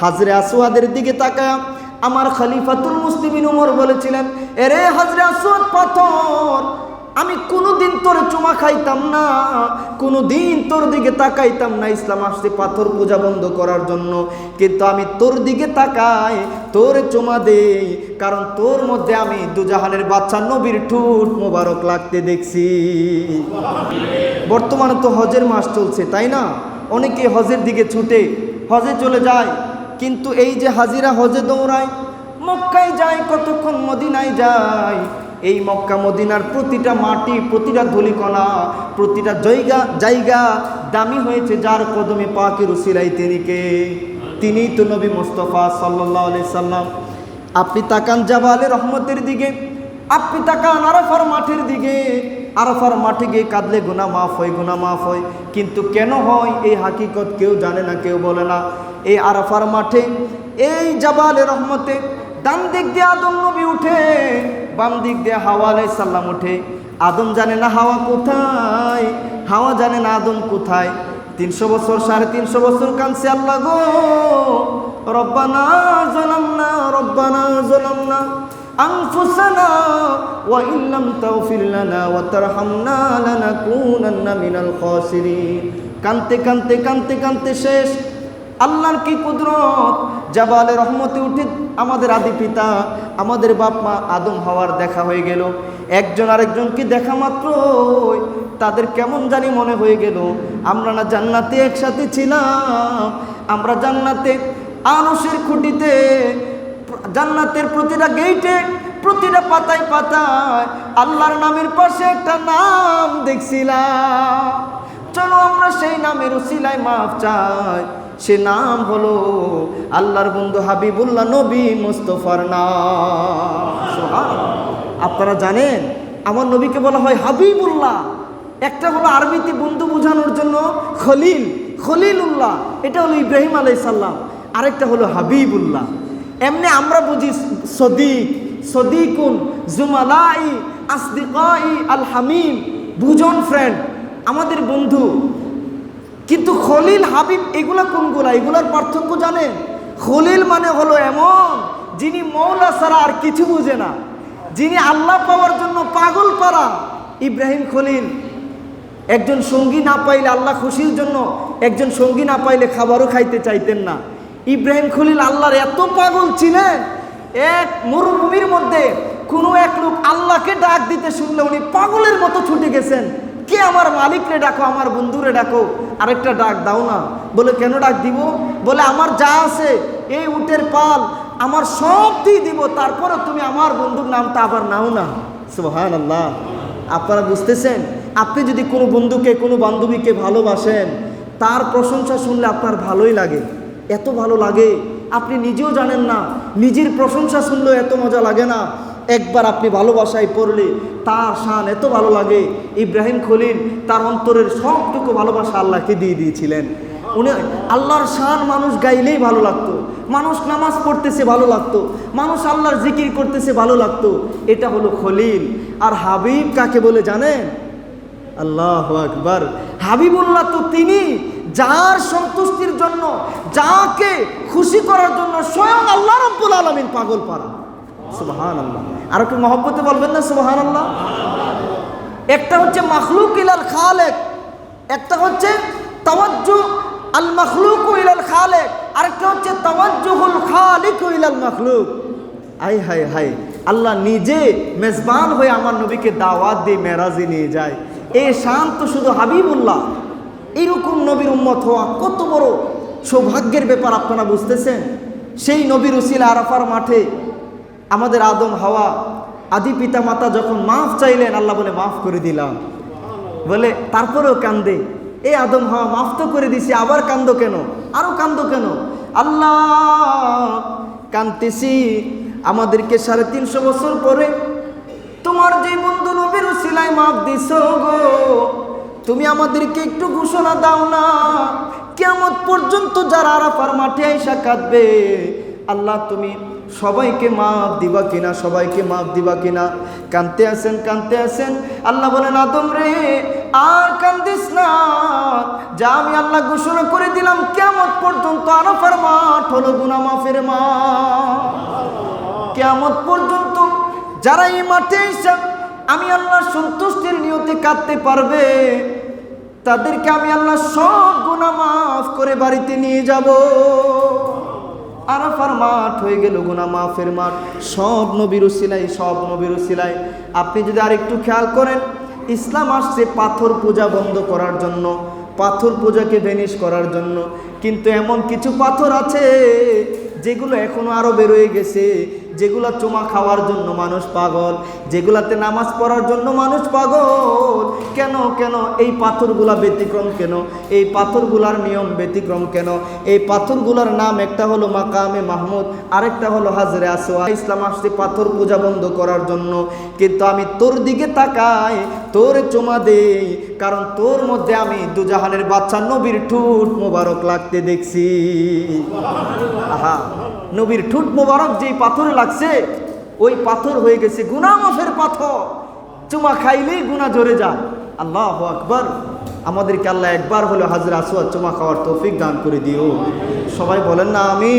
হাজরে আসওয়াদের দিকে তাকায় আমার খলিফাতুল মুসলিমিন উমর বলেছিলেন, এরে হাজরে আসওয়াদ পাথর, আমি কোনোদিন তোর চুমা খাইতাম না, কোনোদিন তোর দিকে তাকাইতাম না, ইসলাম আসছে পাথর পূজা বন্ধ করার জন্য। কিন্তু আমি তোর দিকে তাকাই, তোর চুমা দেই, কারণ তোর মধ্যে আমি দুজাহানের বাচ্চা নবীর ঠুট মোবারক লাগতে দেখছি। বর্তমানে তো হজের মাস চলছে, তাই না? অনেকে হজের দিকে ছুটে হজে চলে যায়। কিন্তু এই যে হাজিরা হজে দৌড়ায়, মক্কায় যায়, কতক্ষণ মদিনায় যায়? এই মক্কা মদিনার প্রতিটা মাটি, প্রতিটা ধুলিকণা, প্রতিটা জায়গা জায়গা দামি হয়েছে যার কদমে পাকের উসিলাই তিনি কে? তিনিই তো নবী মোস্তফা সাল্লাহ আলি সাল্লাম। আপনি তাকান জাবালে রহমতের দিকে, আপনি তাকান আরাফার মাঠের দিকে আরাফার মাঠে গিয়ে কাঁদলে গুনা মাফ হয় গুনা মাফ হয়। কিন্তু কেন হয়? এই হাকিকত কেউ জানে না, কেউ বলে না। এই আরাফার মাঠে এই জাবালে রহমতে ডান দিক দিয়ে আদম নবী উঠে, বাম দিক দিয়ে হাওয়া সাল্লাম উঠে। আদম জানে না হাওয়া কোথায়? হাওয়া জানে না আদম কোথায়? তিনশো বছর, সাড়ে তিনশো বছর কানছে আল্লাহ গো। রব্বানা জলামনা রব্বানা জলামনা। أنفسنا وإن لم تغفر لنا وترحمنا لنكونن من الخاسرين কানতে কানতে কানতে কানতে শেষ আল্লাহর কি কুদরত জাবালে রহমতে উঠে আমাদের আদি পিতা আমাদের বাপ মা আদম হওয়ার দেখা হয়ে গেল একজন আরেকজনকে দেখা মাত্র তাদের কেমন জানি মনে হয়ে গেল আমরা না জান্নাতে একসাথে ছিলাম আমরা জান্নাতে আনসের খুঁটিতে জান্নাতের প্রতিটা গেইটে প্রতিটা পাতায় পাতায় আল্লাহর নামের পাশে একটা নাম দেখছিলাম। চলো আমরা সেই নামের উসিলায় মাফ চাই। সে নাম হলো আল্লাহর বন্ধু হাবিবুল্লাহ নবী মুস্তফার নাম। আপনারা জানেন, আমার নবীকে বলা হয় হাবিবুল্লাহ। একটা হলো আরবিতে বন্ধু বোঝানোর জন্য খলিল খলিল উল্লাহ এটা হলো ইব্রাহিম আলাইসাল্লাম আরেকটা হলো হাবিবুল্লাহ। এমনি আমরা বুঝি সদিক, সদিকুন, জুমালাই, আসদিকাই আল হামিম বুজন ফ্রেন্ড আমাদের বন্ধু। কিন্তু খলিল হাবিব এগুলা কোনগুলা? এগুলার পার্থক্য জানেন? খলিল মানে হলো এমন যিনি মৌলা ছাড়া আর কিছু বুঝে না, যিনি আল্লাহ পাওয়ার জন্য পাগল পারা। ইব্রাহিম খলিল, একজন সঙ্গী না পাইলে আল্লাহ খুশির জন্য একজন সঙ্গী না পাইলে খাবারও খাইতে চাইতেন না। ইব্রাহিম খলিল আল্লাহর এত পাগল ছিলেন, এক মরুভূমির মধ্যে কোনো এক লোক আল্লাহকে ডাক দিতে শুনলে উনি পাগলের মতো ছুটে গেছেন। কে আমার মালিকরে ডাকো, আমার বন্ধুরে ডাকো? আরেকটা ডাক দাও না। বলে, কেন ডাক দিব? বলে, আমার যা আছে, এই উটের পাল আমার সব দিয়ে দিব, তারপরে তুমি আমার বন্ধুর নামটা আবার নাও না। সুহান আল্লাহ আপনারা বুঝতেছেন? আপনি যদি কোনো বন্ধুকে, কোনো বান্ধবীকে ভালোবাসেন, তার প্রশংসা শুনলে আপনার ভালোই লাগে। এত ভালো লাগে। আপনি নিজেও জানেন না, নিজের প্রশংসা শুনলেও এত মজা লাগে না। একবার আপনি ভালোবাসায় পড়লে তার শান এত ভালো লাগে। ইব্রাহিম খলিল তার অন্তরের সবটুকু ভালোবাসা আল্লাহকে দিয়ে দিয়েছিলেন। উনি আল্লাহর শান মানুষ গাইলেই ভালো লাগতো। মানুষ নামাজ পড়তেছে ভালো লাগতো। মানুষ আল্লাহর জিকির করতেছে ভালো লাগতো। এটা হলো খলিল। আর হাবিব কাকে বলে জানেন? আল্লাহ আকবার। হাবিবুল্লাহ তো তিনি যার সন্তুষ্টির জন্য, যাকে খুশি করার জন্য স্বয়ং আল্লাহ রব্বুল আলমিন পাগল পারা। সুবাহান আল্লাহ আর একটু মহব্বতে বলবেন না? সুবাহান আল্লাহ একটা হচ্ছে মখলুক ইলাল খালেক, একটা হচ্ছে তাওয়াজ্জু আল মখলুক ইলাল খালেক, আরেকটা হচ্ছে তাওয়াজ্জুহুল খালিক ইলাল মখলুক। আই হাই হাই আল্লাহ নিজে মেজবান হয়ে আমার নবীকে দাওয়াত দিয়ে মেরাজে নিয়ে যায়। এ শান্ত শুধু হাবিবুল্লাহ এইরকম নবীর উম্মত হওয়া কত বড় সৌভাগ্যের ব্যাপার আপনারা বুঝতেছেন? সেই নবীর উসিলা আরাফার মাঠে আমাদের আদম, হাওয়া, আদি পিতা মাতা যখন মাফ চাইলেন, আল্লাহ বলে, মাফ করে দিলাম। বলে, তারপরেও কান্দে। এ আদম, হাওয়া, মাফ তো করে দিছি, আবার কান্দ কেন? আরও কান্দ কেন? আল্লাহ কান্দতেছি আমাদেরকে সাড়ে তিনশো বছর পরে। তোমার যে বন্ধু নবীর সিলাই মাফ দিছ গো তুমি আমাদেরকে একটু ঘোষণা দাও না। কেমন পর্যন্ত যারা আরাফার মাঠে আইসা কাঁদবে, আল্লাহ তুমি সবাইকে মাপ দিবা কিনা, সবাইকে মাপ দিবা কিনা? কানতে আসেন কানতে আসেন আল্লাহ বলেন, আদম রে, আর কান্দিস না। যা আমি আল্লাহ ঘোষণা করে দিলাম কেমন পর্যন্ত আরফার মাঠ হলো গুনা মাফের মা কেমন পর্যন্ত যারা এই মাঠে এসে আমি আল্লাহ সন্তুষ্টির নিয়তে কাঁদতে পারবে, তাদেরকে আমি আল্লাহ সব গুণা মাফ করে বাড়িতে নিয়ে যাব। আরাফার মাঠ হয়ে গেল গুনা মাফের মাঠ। সব নবীর সিলাই সব নবীর সিলাই আপনি যদি আরেকটু খেয়াল করেন, ইসলাম আসছে পাথর পূজা বন্ধ করার জন্য, পাথর পূজাকে ভেনিশ করার জন্য। কিন্তু এমন কিছু পাথর আছে, যেগুলো এখনও আরও বেরোয় গেছে। যেগুলা চুমা খাওয়ার জন্য মানুষ পাগল, যেগুলাতে নামাজ পড়ার জন্য মানুষ পাগল। কেন কেন? এই পাথরগুলা ব্যতিক্রম কেন? এই পাথরগুলার নিয়ম ব্যতিক্রম কেন? এই পাথরগুলার নাম একটা হলো মাকামে মাহমুদ, আরেকটা হলো হাজরে আসোয়া ইসলাম আসছে পাথর পূজা বন্ধ করার জন্য। কিন্তু আমি তোর দিকে তাকাই, তোর চুমা দেই, কারণ তোর মধ্যে আমি দুজাহানের বাচ্চা নবীর ঠুট মোবারক লাগতে দেখছি। আহা, নবীর ঠুট মোবারক যেই পাথরে লাগছে, ওই পাথর হয়ে গেছে গুনা মাফের পাথর। চুমা খাইলেই গুণা জোরে যায়। আল্লাহ আকবর। আমাদেরকে আল্লাহ একবার হলো হাজরা আসোয়া চুমা খাওয়ার তৌফিক দান করে দিও। সবাই বলেন না আমি